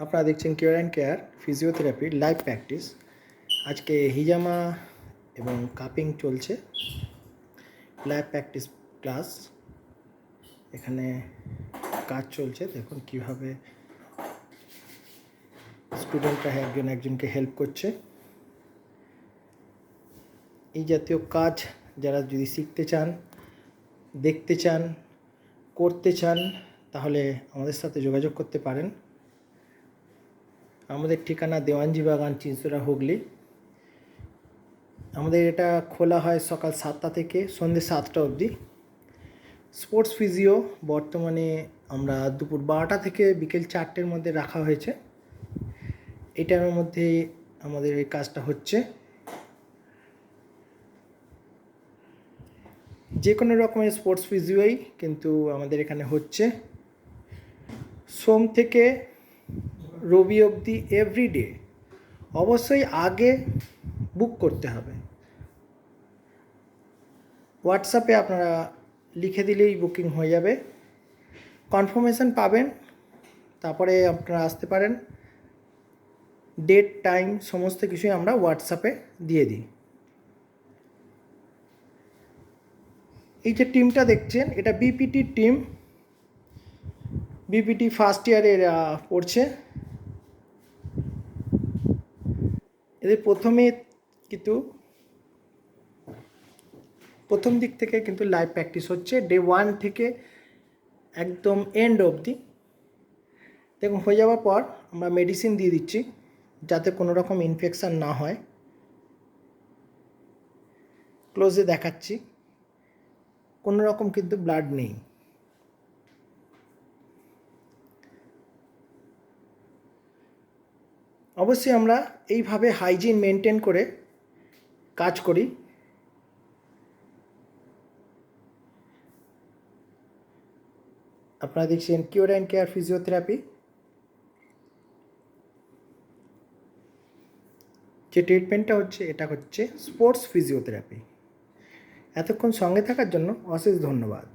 আপনারা দেখছেন care and care ফিজিওথেরাপির লাইভ প্র্যাকটিস আজকে হিজামা এবং কাপিং চলছে। লাইভ প্র্যাকটিস ক্লাস এখানে কাজ চলছে। দেখুন কীভাবে স্টুডেন্টরা একজন একজনকে হেল্প করছে। এই জাতীয় কাজ যারা যদি শিখতে চান, দেখতে চান, করতে চান, তাহলে আমাদের সাথে যোগাযোগ করতে পারেন। আমাদের ঠিকানা দেওয়ানজি বাগান চিনসুরা হুগলি। আমাদের এটা খোলা হয় সকাল সাতটা থেকে সন্ধ্যে সাতটা অবধি। স্পোর্টস ফিজিও বর্তমানে আমরা দুপুর বারোটা থেকে বিকেল চারটের মধ্যে রাখা হয়েছে। এই টাইমের মধ্যে আমাদের এই কাজটা হচ্ছে। যে কোনো রকমের স্পোর্টস ফিজিওই কিন্তু আমাদের এখানে হচ্ছে। সোম থেকে রবি অবধি এভরিডে অবশ্যই আগে বুক করতে হবে। হোয়াটসঅ্যাপে আপনারা লিখে দিলেই বুকিং হয়ে যাবে। কনফার্মেশন পাবেন, তারপরে আপনারা আসতে পারেন। ডেট টাইম সমস্ত কিছুই আমরা হোয়াটসঅ্যাপে দিয়ে দিই। এই যে টিমটা দেখছেন, এটা বিপিটি টিম বিপিটি ফার্স্ট ইয়ারের পড়ছে। এদের প্রথমে কিন্তু প্রথম দিক থেকে কিন্তু লাইভ প্র্যাকটিস হচ্ছে। ডে ওয়ান থেকে একদম এন্ড অবধি। দেখুন, হয়ে যাওয়ার পর আমরা মেডিসিন দিয়ে দিচ্ছি, যাতে কোনো রকম ইনফেকশান না হয়। ক্লোজে দেখাচ্ছি। কোনো রকম কিন্তু ব্লাড নেই। অবশ্যই আমরা এইভাবে হাইজিন মেনটেন করে কাজ করি। আপনারা দেখছেন কিওর অ্যান্ড কেয়ার ফিজিওথেরাপি যে ট্রিটমেন্টটা হচ্ছে, এটা হচ্ছে স্পোর্টস ফিজিওথেরাপি এতক্ষণ সঙ্গে থাকার জন্য অশেষ ধন্যবাদ।